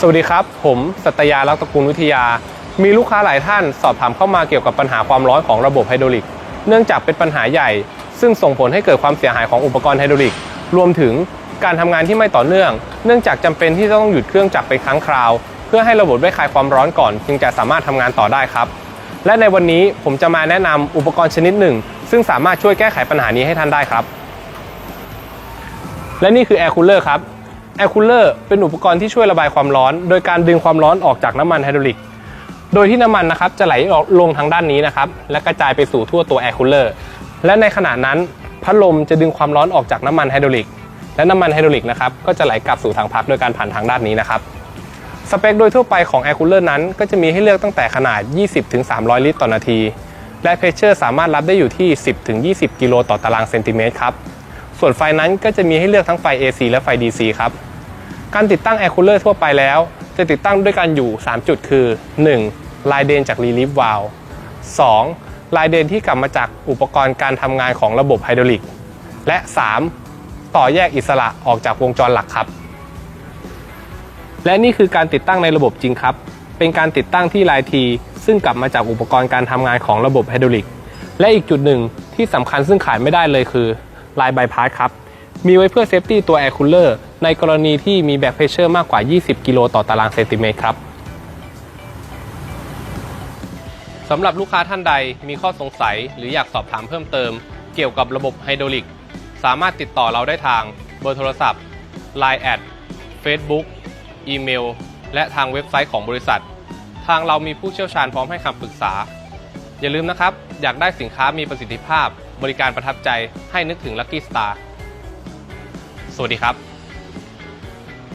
สวัสดีครับ ผมสัตยาลักษ์ตระกูลวิทยา มีลูกค้าหลายท่านสอบถามเข้ามาเกี่ยวกับปัญหาความร้อนของระบบไฮดรอลิก เนื่องจากเป็นปัญหาใหญ่ ซึ่งส่งผลให้เกิดความเสียหายของอุปกรณ์ไฮดรอลิก รวมถึงการทำงานที่ไม่ต่อเนื่อง เนื่องจากจำเป็นที่ต้องหยุดเครื่องจักรเป็นครั้งคราว เพื่อให้ระบบได้คลายความร้อนก่อน จึงจะสามารถทำงานต่อได้ครับ และในวันนี้ผมจะมาแนะนำอุปกรณ์ชนิดหนึ่ง ซึ่งสามารถช่วยแก้ไขปัญหานี้ให้ท่านได้ครับ และนี่คือ Air Cooler ครับ Air Cooler เป็นอุปกรณ์ที่ช่วยระบายความร้อน โดยการดึงความร้อนออกจากน้ำมันไฮดรอลิก โดยที่น้ำมันนะครับจะไหลออกลงทางด้านนี้นะครับและกระจายไปสู่ทั่วตัว Air Cooler และในขณะนั้นพัดลมจะดึงความร้อนออกจากน้ำมันไฮดรอลิก และน้ำมันไฮดรอลิกนะครับก็จะไหลกลับสู่ถังพักโดยการผ่านทางด้านนี้นะครับสเปคโดยทั่วไปของ Air Cooler นั้นก็จะมีให้เลือกตั้งแต่ขนาด 20-300 ลิตรต่อนาที และเพชเชอร์สามารถรับได้อยู่ที่ 10-20 กิโลต่อตารางเซนติเมตรครับ ส่วนไฟนั้นก็จะมีให้เลือกทั้งไฟ AC และไฟ DC ครับ การติดตั้ง Air Cooler ทั่วไปแล้ว จะติดตั้งด้วยกันอยู่ 3 จุดคือ 1. ลายเดนจาก Relief Valve 2. ลายเดนที่กลับมาจากอุปกรณ์การทำงานของระบบไฮดรอลิก และ 3. ต่อแยกอิสระออกจากวงจรหลักครับ และนี่คือการติดตั้งในระบบจริงครับ เป็นการติดตั้งที่ลายทีซึ่งกลับมาจากอุปกรณ์การทำงานของระบบไฮดรอลิก และอีกจุดหนึ่งที่สำคัญซึ่งขาดไม่ได้เลยคือลายใบพัดครับ มีไว้เพื่อเซฟตี้ตัวแอร์คูลเลอร์ในกรณีที่มีแบ็กเพรสเชอร์มากกว่า 20 กิโลต่อตารางเซนติเมตรครับสำหรับลูกค้าท่านใดมีข้อสงสัยหรืออยากสอบถามเพิ่มเติม เกี่ยวกับระบบไฮดรอลิก สามารถติดต่อเราได้ทางเบอร์โทรศัพท์ Line แอด Facebook อีเมล และทางเว็บไซต์ของบริษัท ทางเรามีผู้เชี่ยวชาญพร้อมให้คำปรึกษา อย่าลืมนะครับ อยากได้สินค้ามีประสิทธิภาพ บริการประทับใจให้นึกถึง Lucky Star สวัสดีครับ